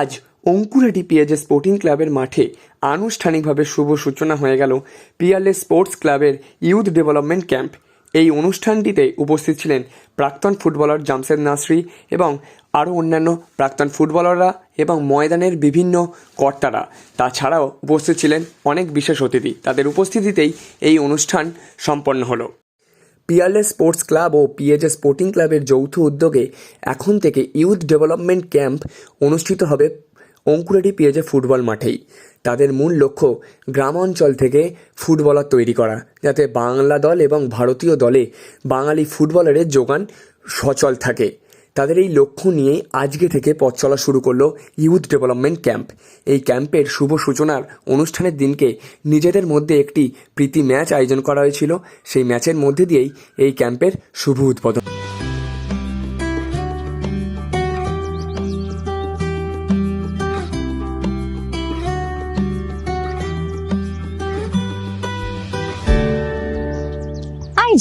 আজ অঙ্কুরহাটি পিএজে স্পোর্টিং ক্লাবের মাঠে আনুষ্ঠানিকভাবে শুভ সূচনা হয়ে গেল পিয়ারলেস স্পোর্টস ক্লাবের ইউথ ডেভেলপমেন্ট ক্যাম্প। এই অনুষ্ঠানটিতে উপস্থিত ছিলেন প্রাক্তন ফুটবলার জামশেদ নাসরি এবং আরও অন্যান্য প্রাক্তন ফুটবলাররা এবং ময়দানের বিভিন্ন কর্তারা। তাছাড়াও উপস্থিত ছিলেন অনেক বিশেষ অতিথি। তাদের উপস্থিতিতেই এই অনুষ্ঠান সম্পন্ন হলো। পিয়ারলেস স্পোর্টস ক্লাব ও পিএজে স্পোর্টিং ক্লাবের যৌথ উদ্যোগে এখন থেকে ইউথ ডেভেলপমেন্ট ক্যাম্প অনুষ্ঠিত হবে অঙ্কুরাটি পিএজে ফুটবল মাঠেই। তাদের মূল লক্ষ্য গ্রাম অঞ্চল থেকে ফুটবলার তৈরি করা, যাতে বাংলা দল এবং ভারতীয় দলে বাঙালি ফুটবলারের যোগান সচল থাকে। তাদের এই লক্ষ্য নিয়েই আজকে থেকে পথ চলা শুরু করল ইউথ ডেভেলপমেন্ট ক্যাম্প। এই ক্যাম্পের শুভ সূচনার অনুষ্ঠানের দিনকে নিজেদের মধ্যে একটি প্রীতি ম্যাচ আয়োজন করা হয়েছিল। সেই ম্যাচের মধ্যে দিয়েই এই ক্যাম্পের শুভ উদ্বোধন।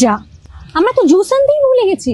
যা, আমরা তো জুস আনতেই ভুলে গেছি।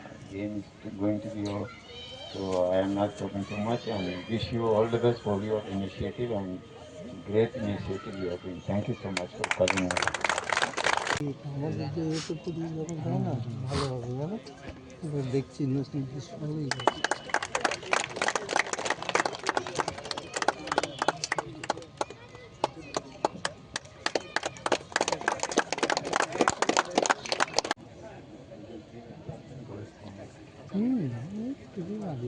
game is going to be over. So I am not talking too much and wish you all the best for your initiative and great initiative you are doing. Thank you so much for calling me. আমাদের যে এত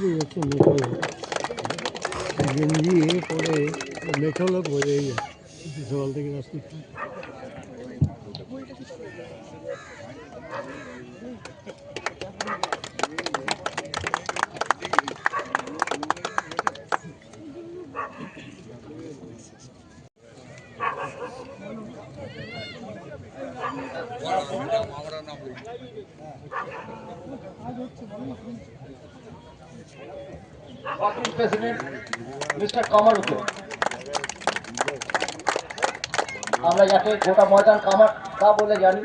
দিয়ে যাচ্ছে metro গেঞ্জি পরে metro লোক যায় সকাল থেকে রাস্তা আমরা যাকে গোটা ময়দান কামার তা বলে জানি।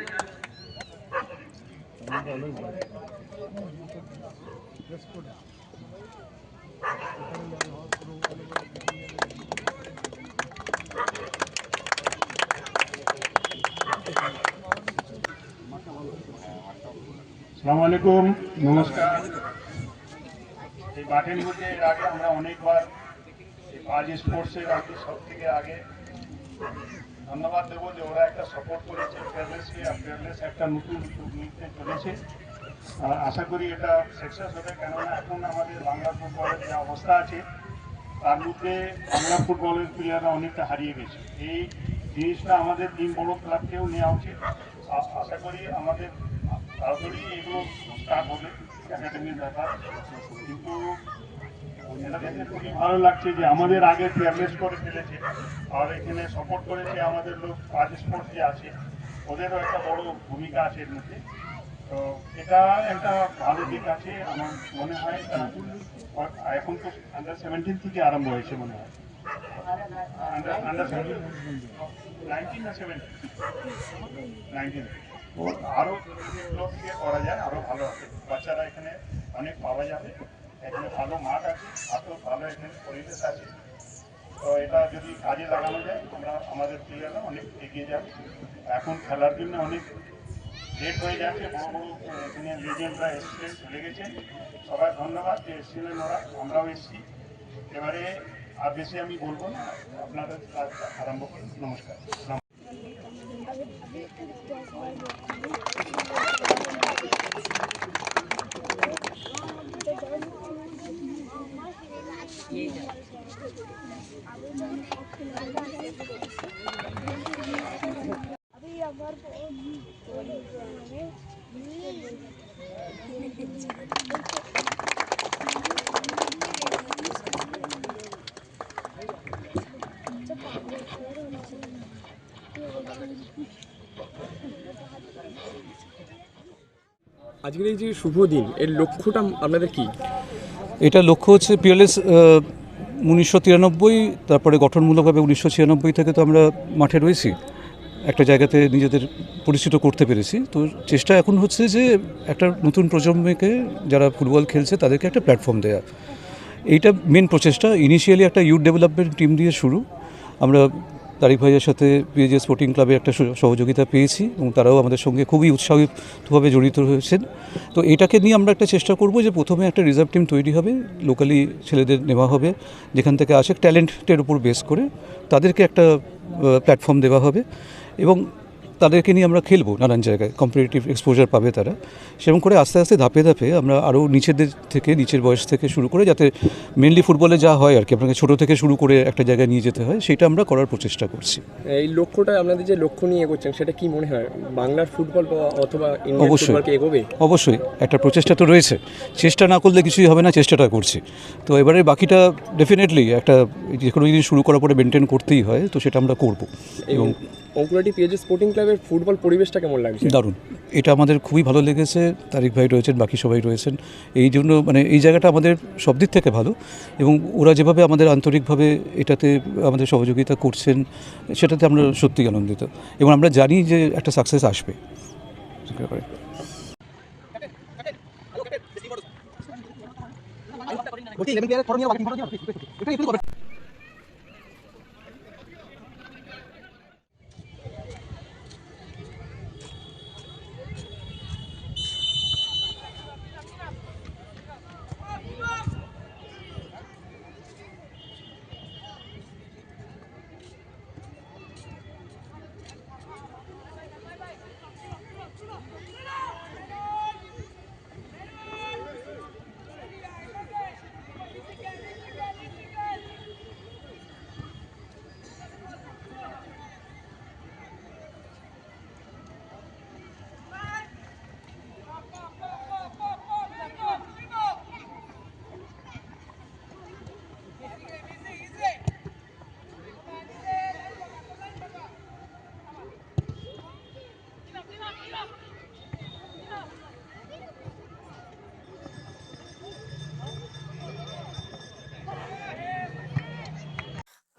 সালামু আলাইকুম, নমস্কার। এই মধ্যে এর আগে আমরা অনেকবার আজ স্পোর্টসের আগে সব থেকে আগে ধন্যবাদ দেবো যে ওরা একটা সাপোর্ট করেছে ফেয়ারলেসকে আর ফেয়ারলেস একটা নতুন নিতে চলেছে। আর আশা করি এটা সাকসেস হবে, কেননা এখন আমাদের বাংলা ফুটবলের যে অবস্থা আছে, তার মধ্যে বাংলা ফুটবলের প্লেয়াররা অনেকটা হারিয়ে গেছে। এই জিনিসটা আমাদের তিন বড় ক্লাবকেও নেওয়া উচিত। আশা করি আমাদের তাড়াতাড়ি এগুলো স্টার্ট ব্যাপার। কিন্তু দেখে খুবই ভালো লাগছে যে আমাদের আগে ফেয়ারলেস করে ফেলেছে। আর এখানে সাপোর্ট করেছে আমাদের লোক আজ স্পোর্টস যে আছে, ওদেরও একটা বড় ভূমিকা আছে এর মধ্যে। তো এটা একটা ভালো দিক আছে আমার মনে হয়। এখন তো আন্ডার সেভেন্টিন থেকে আরম্ভ হয়েছে মনে হয়। আন্ডার আন্ডার সেভেন্টিন নাইনটিন না সেভেন্টিন নাইনটিন আরও দিয়ে করা যায় আরও ভালো হবে। বাচ্চারা এখানে অনেক পাওয়া যাবে। এখানে ভালো মাঠ আছে এত ভালো এখানে পরিবেশ আছে। তো এটা যদি কাজে লাগানো যায়, আমরা আমাদের প্লেয়াররা অনেক এগিয়ে যাবে। এখন খেলার জন্য অনেক লেট হয়ে যাচ্ছে, বড় বড় এখানে লেজেন্ডরা এসছে, চলে গেছে। সবাই ধন্যবাদ যে এসেছিলেন ওরা, আমরাও এসেছি। এবারে আর বেশি আমি বলব না, আপনাদের কাজ আরম্ভ করুন। নমস্কার। अभी अगर Thank you. আজকের এই যে শুভ দিন, এর লক্ষ্যটা আপনাদের কি? এটা লক্ষ্য হচ্ছে পিএলএস উনিশশো তিরানব্বই, তারপরে গঠনমূলকভাবে উনিশশো ছিয়ানব্বই থেকে তো আমরা মাঠে রয়েছি। একটা জায়গাতে নিজেদের পরিচিত করতে পেরেছি। তো চেষ্টা এখন হচ্ছে যে একটা নতুন প্রজন্মকে যারা ফুটবল খেলছে, তাদেরকে একটা প্ল্যাটফর্ম দেওয়া এইটা মেন প্রচেষ্টা। ইনিশিয়ালি একটা ইউথ ডেভেলপমেন্ট টিম দিয়ে শুরু। আমরা তারিক ভাইয়ের সাথে পিএজে স্পোর্টিং ক্লাবে একটা সহযোগিতা পেয়েছি এবং তারাও আমাদের সঙ্গে খুবই উৎসাহিতভাবে জড়িত হয়েছেন। তো এটাকে নিয়ে আমরা একটা চেষ্টা করব যে প্রথমে একটা রিজার্ভ টিম তৈরি হবে লোকালি ছেলেদের নেওয়া হবে, যেখান থেকে আসে ট্যালেন্টের উপর বেস করে তাদেরকে একটা প্ল্যাটফর্ম দেওয়া হবে এবং তাদেরকে নিয়ে আমরা খেলব নানান জায়গায়। কম্পিটিটিভ এক্সপোজার পাবে তারা। সেরকম করে আস্তে আস্তে ধাপে ধাপে আমরা আরও নিচেদের থেকে নিচের বয়স থেকে শুরু করে যাতে মেনলি ফুটবলে যা হয় আর কি আপনাকে ছোটো থেকে শুরু করে একটা জায়গায় নিয়ে যেতে হয় সেটা আমরা করার প্রচেষ্টা করছি। এই লক্ষ্যটা আপনাদের যে লক্ষ্য নিয়ে এগোচ্ছেন সেটা কি মনে হয়? বাংলার ফুটবল অথবা অবশ্যই। এগোবে? অবশ্যই। একটা প্রচেষ্টা তো রয়েছে। চেষ্টা না করলে কিছুই হবে না চেষ্টাটা করছি। তো এবারে বাকিটা ডেফিনেটলি একটা যে কোনো জিনিস শুরু করার পরে মেনটেন করতেই হয় তো সেটা আমরা করব। এবং এবং অঙ্কুরাটি পিএজি স্পোর্টিং ক্লাবের ফুটবল পরিবেশটা কেমন লাগছে? দারুণ। এটা আমাদের খুবই ভালো লেগেছে তারিক ভাই রয়েছেন বাকি সবাই রয়েছেন। এই জন্য মানে এই জায়গাটা আমাদের সব দিক থেকে ভালো এবং ওরা যেভাবে আমাদের আন্তরিকভাবে এটাতে আমাদের সহযোগিতা করছেন সেটাতে আমরা সত্যিই আনন্দিত এবং আমরা জানি যে একটা সাকসেস আসবে।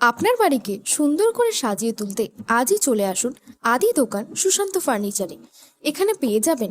আপনার বাড়িকে সুন্দর করে সাজিয়ে তুলতে আজই চলে আসুন আদি দোকান সুশান্ত ফার্নিচারে। এখানে পেয়ে যাবেন